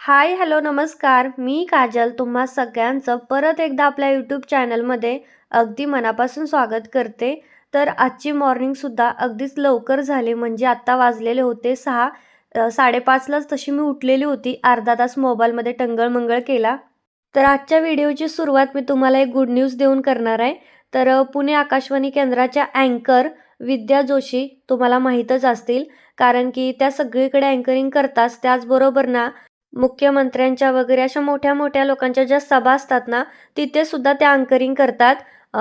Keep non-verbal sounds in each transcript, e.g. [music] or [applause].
Hi hello नमस्कार. मी काजल. तुम्हा सगळ्यांचं परत एकदा आपल्या यूट्यूब चॅनलमध्ये अगदी मनापासून स्वागत करते. तर आजची मॉर्निंगसुद्धा अगदीच लवकर झाली. म्हणजे आत्ता वाजलेले होते सहा साडेपाचलाच तशी मी उठलेली होती. अर्धा तास मोबाईलमध्ये टंगळमंगळ केला. तर आजच्या व्हिडिओची सुरुवात मी तुम्हाला एक गुड न्यूज देऊन करणार आहे. तर पुणे आकाशवाणी केंद्राच्या अँकर विद्या जोशी तुम्हाला माहीतच असतील कारण की त्या सगळीकडे अँकरिंग करतात त्याचबरोबर ना मुख्यमंत्र्यांच्या वगैरे अशा मोठ्या मोठ्या लोकांच्या ज्या सभा असतात ना तिथे सुद्धा त्या अँकरिंग करतात.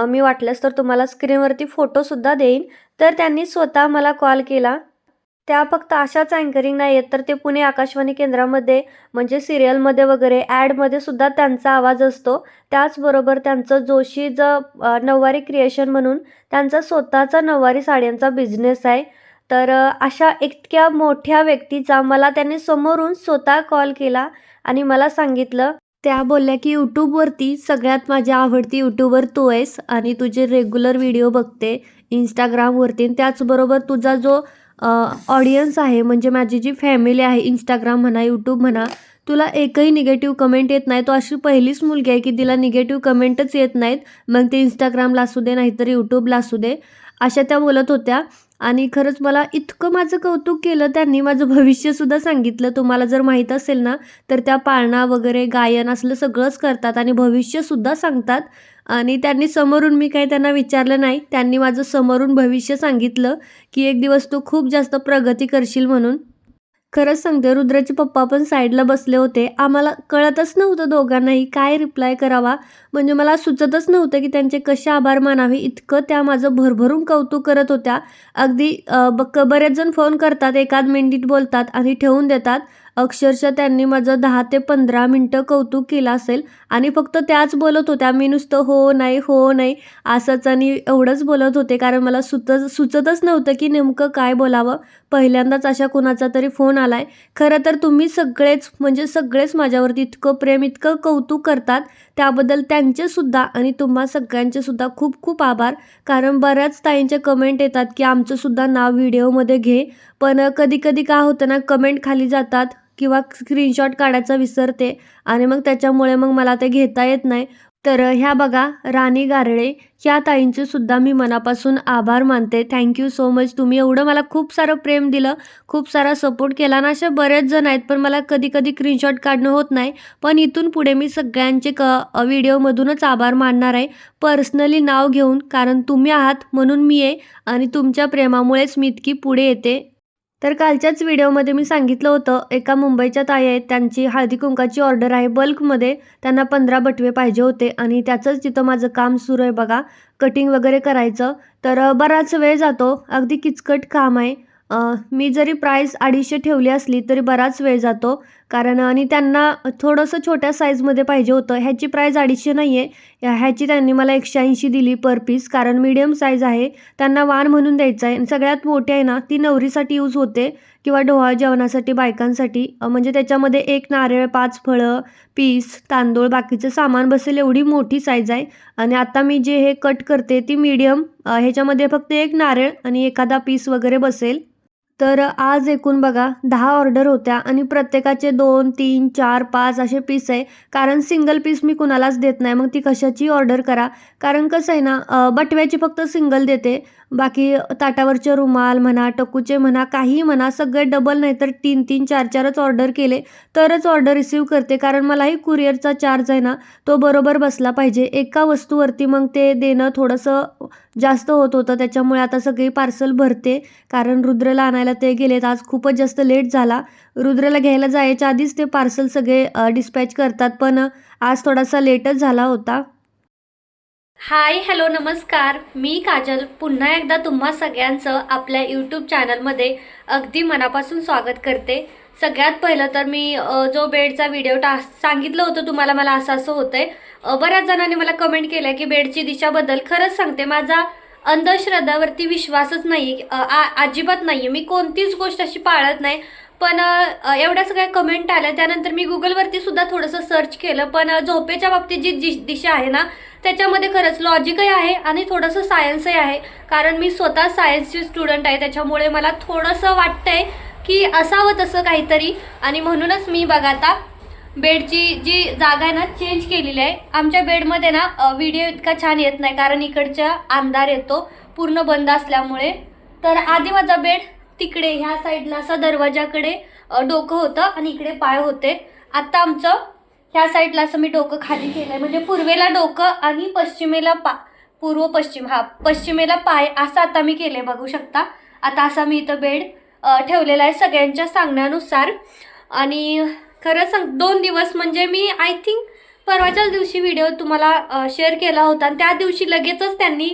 मी वाटलंच तर तुम्हाला स्क्रीनवरती फोटोसुद्धा देईन. तर त्यांनी स्वतः मला कॉल केला. त्या फक्त अशाच अँकरिंग नाही आहेत तर ते पुणे आकाशवाणी केंद्रामध्ये म्हणजे सिरियलमध्ये वगैरे ॲडमध्ये सुद्धा त्यांचा आवाज असतो. त्याचबरोबर त्यांचं जोशी ज नऊवारी क्रिएशन म्हणून त्यांचा स्वतःचा नऊवारी साड्यांचा बिझनेस आहे. तर अशा इतक्या मोठ्या व्यक्तीचा मला त्यांनी समोरून स्वतः कॉल केला आणि मला सांगितलं त्या बोलल्या की यूट्यूबवरती सगळ्यात माझी आवडती यूट्यूबर तू आहेस आणि तुझे रेग्युलर व्हिडिओ बघते इंस्टाग्रामवरती त्याचबरोबर तुझा जो ऑडियन्स आहे. म्हणजे माझी जी फॅमिली आहे इंस्टाग्राम म्हणा यूट्यूब म्हणा तुला एकही निगेटिव्ह कमेंट येत नाही. तो अशी पहिलीच मुलगी आहे की तिला निगेटिव्ह कमेंटच येत नाहीत. मग ते इंस्टाग्रामला असू दे नाहीतर यूट्यूबला असू दे. अशा त्या बोलत होत्या. आणि खरंच मला इतकं माझं कौतुक केलं त्यांनी. माझं भविष्यसुद्धा सांगितलं. तुम्हाला जर माहीत असेल ना तर त्या पाळणा वगैरे गायन असलं सगळंच करतात आणि भविष्यसुद्धा सांगतात. आणि त्यांनी समोरून मी काही त्यांना विचारलं नाही. त्यांनी माझं समोरून भविष्य सांगितलं की एक दिवस तू खूप जास्त प्रगती करशील म्हणून. खरंच सांगते रुद्राचे पप्पा पण साईडला बसले होते. आम्हाला कळतच नव्हतं दोघांनाही काय रिप्लाय करावा. म्हणजे मला सुचतच नव्हतं की त्यांचे कसे आभार मानावे. इतकं त्या माझं भरभरून कौतुक करत होत्या. अगदी बक बरेच जण फोन करतात एकाद मिनिट बोलतात आणि ठेवून देतात. अक्षरशः त्यांनी माझं दहा ते पंधरा मिनटं कौतुक केलं असेल. आणि फक्त त्याच बोलत होत्या. मी नुसतं हो नाही हो नाही असंच आणि एवढंच बोलत होते. कारण मला सुचत सुचतच नव्हतं की नेमकं काय बोलावं. पहिल्यांदाच अशा कोणाचा तरी फोन आला आहे खरं तर तुम्ही सगळेच म्हणजे सगळेच माझ्यावरती इतकं प्रेम इतकं कौतुक करतात. त्याबद्दल त्यांचेसुद्धा आणि तुम्हा सगळ्यांचेसुद्धा खूप खूप आभार. कारण बऱ्याच ताईंचे कमेंट येतात की आमचंसुद्धा नाव व्हिडिओमध्ये घे. पण कधी कधी काय होतं ना कमेंट खाली जातात. किंवा स्क्रीनशॉट काढायचा विसरते. आणि मग त्याच्यामुळे मग मला ते घेता येत नाही. तर ह्या बघा राणी गारळे ह्या ताईंचे सुद्धा मी मनापासून आभार मानते. थँक्यू सो मच तुम्ही एवढं मला खूप सारं प्रेम दिलं खूप सारा सपोर्ट केला ना असे बरेच जण आहेत पण मला कधी कधी स्क्रीनशॉट काढणं होत नाही. पण इथून पुढे मी सगळ्यांचे क व्हिडिओमधूनच आभार मानणार आहे. पर्सनली नाव घेऊन कारण तुम्ही आहात म्हणून मी आहे आणि तुमच्या प्रेमामुळेच मी इतकी पुढे येते. तर कालच्याच व्हिडिओमध्ये मी सांगितलं होतं एका मुंबईच्या ताई आहेत त्यांची हळदी कुंकाची ऑर्डर आहे. बल्कमध्ये त्यांना पंधरा बटवे पाहिजे होते आणि त्याचंच तिथं माझं काम सुरू आहे बघा. कटिंग वगैरे करायचं. तर बराच वेळ जातो. अगदी किचकट काम आहे. मी जरी प्राईस अडीचशे ठेवली असली तरी बराच वेळ जातो. कारण आणि त्यांना थोडंसं छोट्या साईजमध्ये पाहिजे होतं. ह्याची प्राईज अडीचशे नाही आहे ह्याची त्यांनी मला एकशे ऐंशी दिली पर पीस कारण मीडियम साईज आहे. त्यांना वाण म्हणून द्यायचं आहे. आणि सगळ्यात मोठी आहे ना ती नवरीसाठी यूज होते. किंवा डोहाळ जेवणासाठी बायकांसाठी. म्हणजे त्याच्यामध्ये एक नारळ पाच फळं पीस तांदूळ बाकीचं सामान बसेल एवढी मोठी साईज आहे. आणि आता मी जे हे कट करते ती मीडियम ह्याच्यामध्ये फक्त एक नारळ आणि एखादा पीस वगैरे बसेल. तर आज एकूण बघा दहा ऑर्डर होत्या आणि प्रत्येकाचे दोन तीन चार पाच असे पीस आहे. कारण सिंगल पीस मी कुणालाच देत नाही. मग ती कशाची ऑर्डर करा? कारण कसं आहे ना बटव्याची फक्त सिंगल देते. बाकी ताटावरचे रुमाल म्हणा टकूचे म्हणा काही म्हणा सगळे डबल नाही तर तीन तीन चार चारच ऑर्डर केले तरच ऑर्डर रिसीव करते. कारण मलाही कुरिअरचा चार्ज आहे ना तो बरोबर बसला पाहिजे. एका वस्तूवरती मग ते देणं थोडंसं जास्त होत होतं. त्याच्यामुळे आता सगळी पार्सल भरते. कारण रुद्रला आणायला ते गेलेत. आज खूपच जास्त लेट झाला. रुद्रला घ्यायला जायच्या आधीच ते पार्सल सगळे डिस्पॅच करतात पण आज थोडासा लेटच झाला होता. हाय हॅलो नमस्कार. मी काजल. पुन्हा एकदा तुम्हा सगळ्यांचं आपल्या यूट्यूब चॅनलमध्ये अगदी मनापासून स्वागत करते. सगळ्यात पहिलं तर मी जो बेडचा व्हिडिओ टा सांगितलं होतं तुम्हाला मला असं असं होतंय. आहे बऱ्याच जणांनी मला कमेंट केलं की बेडची दिशाबद्दल खरंच सांगते माझा अंधश्रद्धावरती विश्वासच नाही आ- अजिबात नाही मी कोणतीच गोष्ट अशी पाळत नाही. पण एवढ्या सगळ्या कमेंट आल्या त्यानंतर मी गुगलवरती सुद्धा थोडंसं सर्च केलं. पण झोपेच्या बाबतीत जी दिश- दिशा आहे ना त्याच्यामध्ये खरंच लॉजिकही आहे आणि थोडंसं सायन्सही आहे. कारण मी स्वतः सायन्सची स्टुडंट आहे. त्याच्यामुळे मला थोडंसं वाटतंय की असावं तसं काहीतरी. आणि म्हणूनच मी बघा आता बेडची जी जागा आहे ना चेंज केलेली आहे. आमच्या बेडमध्ये ना व्हिडिओ इतका छान येत नाही कारण इकडच्या अंधार येतो पूर्ण बंद असल्यामुळे. तर आधी माझा बेड तिकडे ह्या साईडला असा दरवाजाकडे डोकं होतं आणि इकडे पाय होते. आत्ता आमचं ह्या साईडला असं मी डोकं खाली केलं आहे म्हणजे पूर्वेला डोकं आणि पश्चिमेला पा पूर्व पश्चिम हा पश्चिमेला पाय असं आता मी केले बघू शकता. आता असा मी इथं बेड ठेवलेला आहे सगळ्यांच्या सांगण्यानुसार. आणि खरं सांग दोन दिवस म्हणजे मी आय थिंक परवाच्याच दिवशी व्हिडिओ तुम्हाला शेअर केला होता. आणि त्या दिवशी लगेचच त्यांनी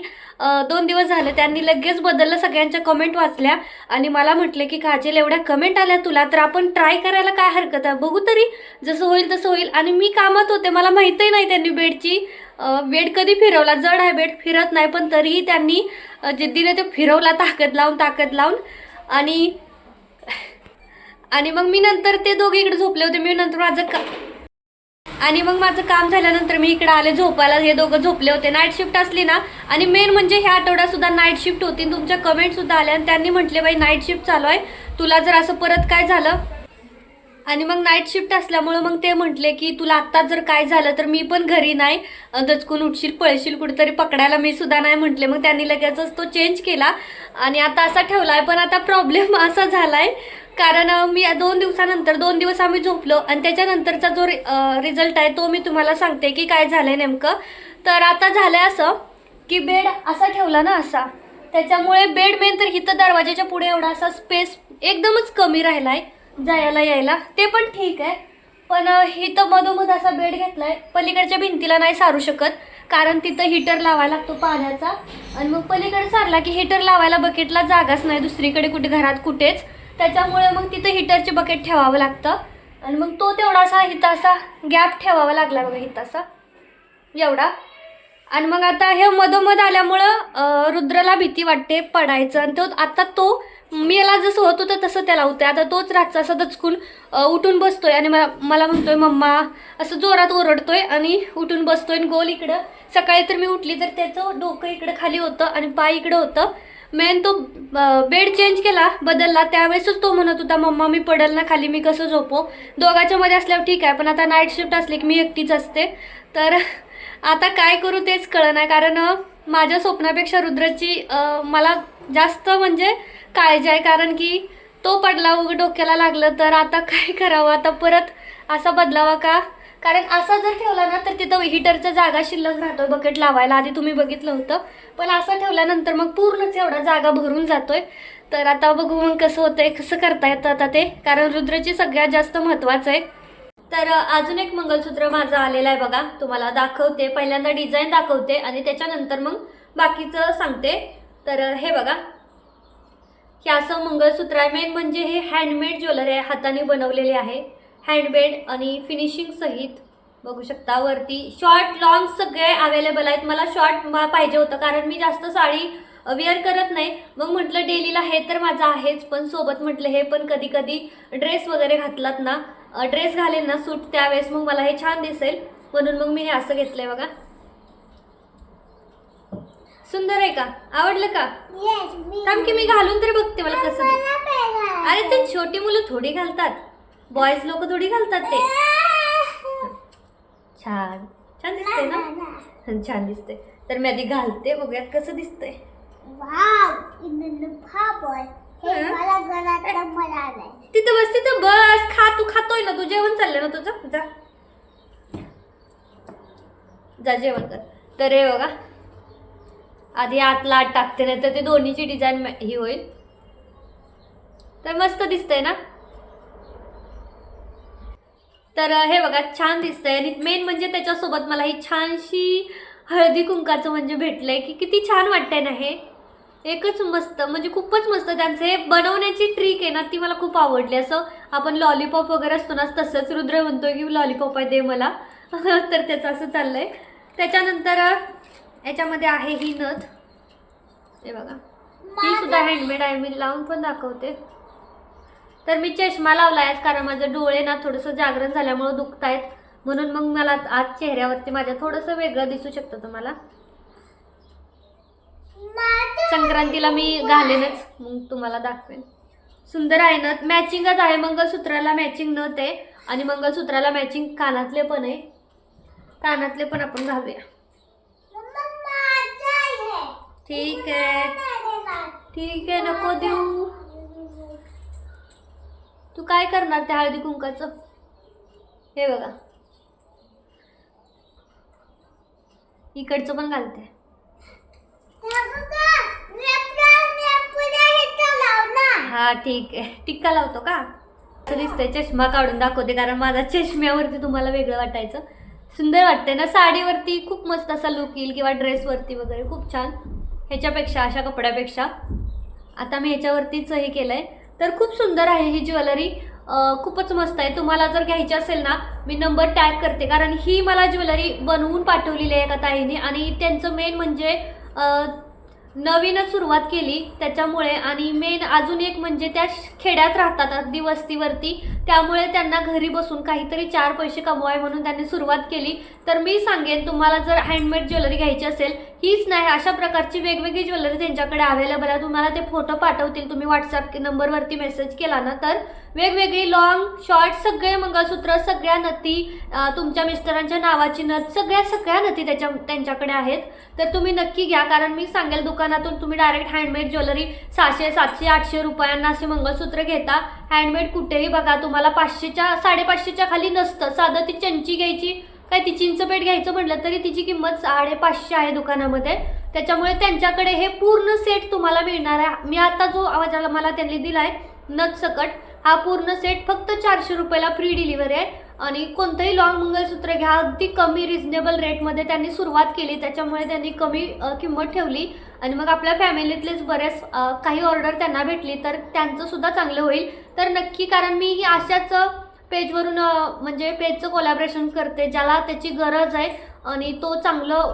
दोन दिवस झाले त्यांनी लगेच बदललं सगळ्यांच्या कमेंट वाचल्या. आणि मला म्हटले की काजल एवढ्या कमेंट आल्या तुला तर आपण ट्राय करायला काय हरकत आहे? बघू तरी जसं होईल तसं होईल. आणि मी कामात होते मला माहीतही नाही त्यांनी बेडची. बेड कधी फिरवला? जड आहे बेड फिरत नाही. पण तरीही त्यांनी जिद्दीने ते फिरवला ताकद लावून ताकद लावून. आणि आणि मग मी नंतर ते दोघे इकडे झोपले होते. मी नंतर माझं का आणि मग माझं काम झाल्यानंतर मी इकडे आले झोपायला. हे दोघं झोपले होते. नाईट शिफ्ट असली ना आणि मेन म्हणजे ह्या आठवड्यात सुद्धा नाईट शिफ्ट होती तुमच्या कमेंटसुद्धा आल्या. आणि त्यांनी म्हटले बाई नाईट शिफ्ट चालू आहे. तुला जर असं परत काय झालं आणि मग नाईट शिफ्ट असल्यामुळं मग ते म्हटले की तुला आत्ता जर काय झालं तर मी पण घरी नाही. दचकून उठशील पळशील कुठेतरी पकडायला मी सुद्धा नाही म्हटले. मग त्यांनी लगेचच तो चेंज केला. आणि आता असा ठेवला आहे पण आता प्रॉब्लेम [laughs] असा झाला आहे कारण मी दोन दिवसानंतर दोन दिवस आम्ही झोपलो आणि त्याच्यानंतरचा जो रिझल्ट आहे तो मी तुम्हाला सांगते की काय झालं आहे नेमकं. तर आता झालं आहे असं की बेड असा ठेवला ना असा त्याच्यामुळे बेड मेन तर इथं दरवाजाच्या पुढे एवढा असा स्पेस एकदमच कमी राहिला आहे जायला यायला. ते पण ठीक आहे. पण ही इथं मधोमध असा बेड घेतलाय. पलीकडच्या भिंतीला नाही सारू शकत. कारण तिथं हीटर लावायला लागतो पाण्याचा. आणि मग पलीकडे सारला की हिटर लावायला बकेटला जागाच नाही. दुसरीकडे कुठे घरात कुठेच. त्याच्यामुळे मग तिथं हिटरचे बकेट ठेवावं लागतं. आणि मग तो तेवढासा इथं असा गॅप ठेवावा लागला बघा इथं असा एवढा. आणि मग आता हे मधोमध आल्यामुळं रुद्रला रुद्राला भीती वाटते पडायचं. आणि तो आता तो मी याला जसं होत होतं तसं त्याला होतं. आता तोच रातचा असं दचकून उठून बसतोय आणि मला मला म्हणतोय मम्मा असं जोरात ओरडतोय आणि उठून बसतोय आणि गोल इकडं. सकाळी तर मी उठली तर त्याचं डोकं इकडं खाली होतं आणि पाय इकडं होतं. मेन तो बेड चेंज केला बदलला. त्यावेळेसच तो म्हणत होता मम्मा मी पडल ना खाली मी कसं झोपो? दोघाच्या मध्ये असल्यावर ठीक आहे पण आता नाईट शिफ्ट असली की मी एकटीच असते. तर आता काय करू तेच कळ कारण माझ्या स्वप्नापेक्षा रुद्राची मला जास्त म्हणजे काळजी आहे कारण की तो पडला उग डोक्याला लागलं तर आता काय करावं? आता परत असा बदलावा का? कारण असा जर ठेवला ना तर तिथं हिटरच्या जागा शिल्लक राहतोय बकेट लावायला. आधी तुम्ही बघितलं होतं. पण असं ठेवल्यानंतर मग पूर्णच एवढा जागा भरून जातोय. तर आता बघू मग कसं होतंय कसं करता येतं आता ते. कारण रुद्राची सगळ्यात जास्त महत्त्वाचं आहे. तर अजून एक मंगलसूत्र माझं आलेलं आहे बघा. तुम्हाला दाखवते. पहिल्यांदा डिझाईन दाखवते आणि त्याच्यानंतर मग बाकीचं सांगते. तर हे बघा. हे असं मंगळसूत्र आहे. मेन म्हणजे हे हँडमेड ज्वेलरी आहे. हाताने बनवलेले आहे. हँडमेड आणि फिनिशिंग सहित. बघू शकता वरती शॉर्ट लॉंग सगळे अवेलेबल आहेत. मला शॉर्ट पाहिजे होतं कारण मी जास्त साडी वेअर करत नाही. मग म्हटलं डेलीला हे तर माझं आहेच पण सोबत म्हटलं हे पण कधी कधी ड्रेस वगैरे घातलात ना ड्रेस घालेल ना सूट त्यावेळेस मग मला हे छान दिसेल. म्हणून मग मी हे असं घेतलं आहे बघा. सुंदर आहे का? आवडलं का? थांब की मी घालून तरी बघते मला कसं दिसतं. अरे ते छोटी मुलं थोडी घालतात. बॉयज लोक थोडी घालतात ते. छान. छान दिसतंय ना? छान दिसतंय. तर मी आधी घालते बघूयात कसं दिसतंय. तिथं बस तिथं बस. खा तू खातोय ना? तू जेवण चाललंय ना तुझं? जा. जा जेवण कर. तर हे बघा आधी आतला आत टाकते नाही तर ते दोन्हीची डिझाईन ही होईल. तर मस्त दिसतंय ना? तर हे बघा छान दिसतंय. आणि मेन म्हणजे त्याच्यासोबत मला ही छानशी हळदी कुंकाचं म्हणजे भेटलंय की किती छान वाटतंय ना हे. एकच मस्त म्हणजे खूपच मस्त. त्यांचं हे बनवण्याची ट्रिक आहे ना ती मला खूप आवडली. असं आपण लॉलीपॉप वगैरे असतो ना तसंच रुद्र म्हणतो की लॉलीपॉप आहे दे मला. [laughs] तर त्याचं असं चाललंय. त्याच्यानंतर याच्यामध्ये आहे ही नथ. हे बघा. ही सुद्धा हँडमेड आहे. मी लावून पण दाखवते. तर मी चष्मा लावला आहे कारण माझे डोळे ना थोडंसं जागरण झाल्यामुळं दुखत आहेत म्हणून मग मला आज चेहऱ्यावरती माझ्या थोडंसं वेगळं दिसू शकतं तुम्हाला. संक्रांतीला मी घालेनच. मग तुम्हाला दाखवेन. सुंदर आहे नथ. मॅचिंगच आहे. मंगळसूत्राला मॅचिंग नथ आहे. आणि मंगळसूत्राला मॅचिंग कानातले पण आहे. कानातले पण आपण घालूया. ठीक आहे ठीक आहे नको देऊ। तू काय करणार त्या हळदी कुंकाचं? हे बघा. इकडचं पण घालते. हा ठीक आहे. टिक्का लावतो का? असं दिसतंय चष्मा काढून दाखवते कारण माझा चष्म्यावरती तुम्हाला वेगळं वाटायचं. सुंदर वाटतंय ना साडीवरती खूप मस्त असा लुक येईल किंवा ड्रेसवरती वगैरे खूप छान. ह्याच्यापेक्षा अशा कपड्यापेक्षा. आता मी ह्याच्यावरतीच हे केलं आहे तर खूप सुंदर आहे ही ज्वेलरी. खूपच मस्त आहे. तुम्हाला जर घ्यायची असेल ना मी नंबर टॅग करते. कारण ही मला ज्वेलरी बनवून पाठवलेली आहे एका ताईने. आणि त्यांचं मेन म्हणजे नवीनच सुरुवात केली त्याच्यामुळे. आणि मेन अजून एक म्हणजे त्या श- खेड्यात राहतात अगदी वस्तीवरती त्यामुळे त्यांना घरी बसून काहीतरी चार पैसे कमवाय म्हणून त्यांनी सुरुवात केली. तर मी सांगेन तुम्हाला जर हँडमेड ज्वेलरी घ्यायची असेल हीच नाही अशा प्रकारची वेगवेगळी ज्वेलरी त्यांच्याकडे अवेलेबल आहे. तुम्हाला ते फोटो पाठवतील तुम्ही व्हॉट्सअप नंबरवरती मेसेज केला ना तर वेगवेगळी लॉंग शॉर्ट सगळे मंगळसूत्र सगळ्या नथी तुमच्या मिस्टरांच्या नावाची नथ सगळ्या सगळ्या नथी त्याच्या त्यांच्याकडे आहेत. तर तुम्ही नक्की घ्या कारण मी सांगेल दुकानातून तुम्ही डायरेक्ट हँडमेड ज्वेलरी सहाशे सातशे आठशे रुपयांना असे मंगळसूत्र घेता. हँडमेड कुठेही बघा तुम्हाला पाचशेच्या साडेपाचशेच्या खाली नसतं. साधं ती चंची घ्यायची काय ती चिंचपेट घ्यायचं म्हटलं तरी तिची किंमत साडेपाचशे आहे दुकानामध्ये. त्याच्यामुळे त्यांच्याकडे हे पूर्ण सेट तुम्हाला मिळणार आहे. मी आता जो आवाजाला मला त्यांनी दिलाय नथ सकट हा पूर्ण सेट फक्त चारशे रुपयाला फ्री डिलिव्हरी आहे. आणि कोणतंही लॉंग मंगलसूत्र घ्या अगदी कमी रिझनेबल रेटमध्ये त्यांनी सुरुवात केली. त्याच्यामुळे त्यांनी कमी किंमत ठेवली. आणि मग आपल्या फॅमिलीतलेच बरेच काही ऑर्डर त्यांना भेटली तर त्यांचं सुद्धा चांगलं होईल. तर नक्की कारण मी ही अशाच पेजवरून म्हणजे पेजचं कोलॅबरेशन करते ज्याला त्याची गरज आहे आणि तो चांगलं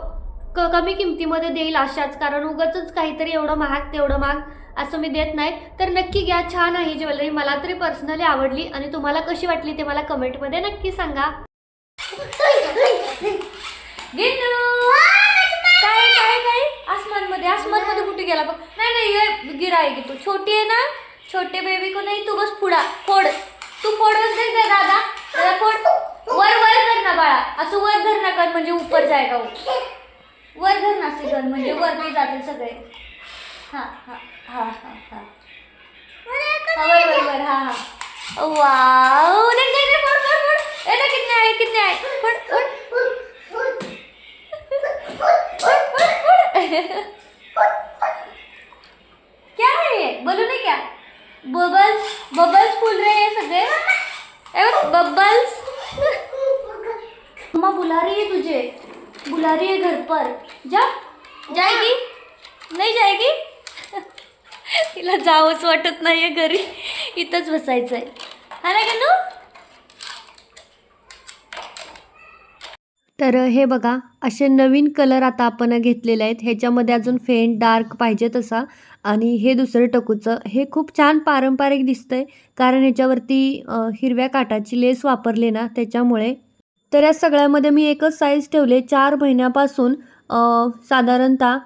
क कमी किमतीमध्ये देईल अशाच. कारण उगाचच काहीतरी एवढं महाग तेवढं महाग असं मी देत नाही. तर नक्की घ्या छान आहे ज्वेलरी. मला तरी पर्सनली आवडली आणि तुम्हाला कशी वाटली ते मला कमेंटमध्ये नक्की सांगा. [laughs] काय काय काय? गेला बघ. नाही नाही ये गिरा आहे की तू. छोटी आहे ना? छोटे बेबी को नाही तू बस पुढा. फोड. तू फोडच दे दादा. दादा फोड. वर वर कर ना बाळा. असं वर धर ना कर म्हणजे उपर जायगा वो. वर धर ना असे कर म्हणजे वरती जातील सगळे. हा हा हा हा हा. हा वर वर वर. हा हा. वाव. फोड फोड फोड. ए ना कितने आहे कितने आहे फोड फोड. फोड फोड क्या [laughs] है ये बोलो ना क्या बबल्स बबल्स फुल रहे हैं सगळे. बबल्स मम्मा बुला रही है तुझे. बुला रही है घर पर. जा. जाएगी? नाही जाएगी? तिला जावंच वाटत नाही आहे घरी. इथंच बसायचं आहे हा ना गणू? तर हे बघा असे नवीन कलर आता आपण घेतलेले आहेत. ह्याच्यामध्ये अजून फेंट डार्क पाहिजे तसा. आणि हे दुसरं टकूचं. हे खूप छान पारंपरिक दिसतं आहे कारण ह्याच्यावरती हिरव्या काटाची लेस वापरली ना त्याच्यामुळे. तर या सगळ्यामध्ये मी एकच साईज ठेवले. चार महिन्यापासून साधारणतः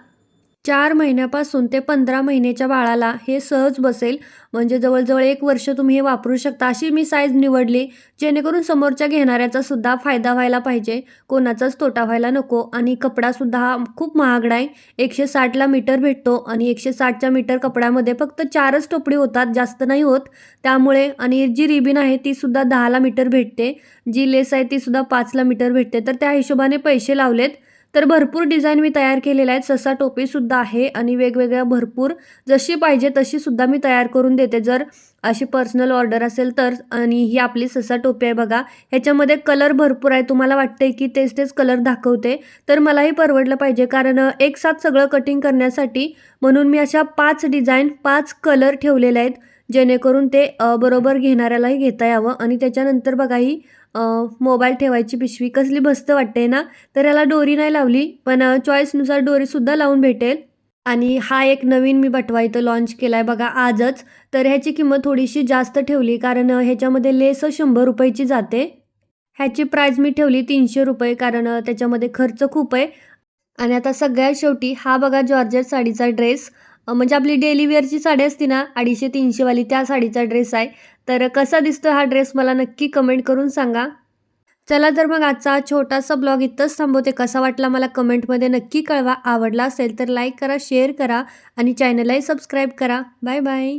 चार महिन्यापासून ते पंधरा महिन्याच्या बाळाला हे सहज बसेल. म्हणजे जवळजवळ एक वर्ष तुम्ही हे वापरू शकता अशी मी साईज निवडली. जेणेकरून समोरच्या घेणाऱ्याचा सुद्धा फायदा व्हायला पाहिजे. कोणाचाच तोटा व्हायला नको. आणि कपडासुद्धा हा खूप महागडा आहे. एकशे साठला मीटर भेटतो. आणि एकशे साठच्या मीटर कपड्यामध्ये फक्त चारच टोपडी होतात. जास्त नाही होत. त्यामुळे आणि जी रिबिन आहे ती सुद्धा दहाला मीटर भेटते. जी लेस आहे ती सुद्धा पाचला मीटर भेटते. तर त्या हिशोबाने पैसे लावलेत. तर भरपूर डिझाईन मी तयार केलेल्या आहेत. ससा टोपीसुद्धा आहे आणि वेगवेगळ्या भरपूर जशी पाहिजे तशीसुद्धा मी तयार करून देते. जर अशी पर्सनल ऑर्डर असेल तर आणि ही आपली ससा टोपी आहे बघा ह्याच्यामध्ये कलर भरपूर आहे. तुम्हाला वाटते की तेच तेच कलर दाखवते तर मलाही परवडलं पाहिजे. कारण एकसाथ एक साथ सगळं कटिंग करण्यासाठी म्हणून मी अशा पाच डिझाईन पाच कलर ठेवलेले आहेत जेणेकरून ते बरोबर घेणाऱ्यालाही घेता यावं. आणि त्याच्यानंतर बघा ही मोबाईल ठेवायची पिशवी कसली मस्त वाटते ना? तर याला दोरी नाही लावली पण चॉईसनुसार दोरीसुद्धा लावून भेटेल. आणि हा एक नवीन मी बटवा इथं लॉन्च केला आहे बघा आजच. तर ह्याची किंमत थोडीशी जास्त ठेवली कारण ह्याच्यामध्ये लेस शंभर रुपयाची जाते. ह्याची प्राईज मी ठेवली तीनशे रुपये कारण त्याच्यामध्ये खर्च खूप आहे. आणि आता सगळ्यात शेवटी हा बघा जॉर्जेट साडीचा ड्रेस म्हणजे आपली डेली वेअरची साडी असते ना अडीचशे तीनशेवाली त्या साडीचा ड्रेस आहे. तर कसा दिसतो हा ड्रेस मला नक्की कमेंट करून सांगा. चला तर मग आजचा छोटासा ब्लॉग इथंच थांबवते. कसा वाटला मला कमेंटमध्ये नक्की कळवा. आवडला असेल तर लाईक करा शेअर करा आणि चॅनललाही सबस्क्राईब करा. Bye bye.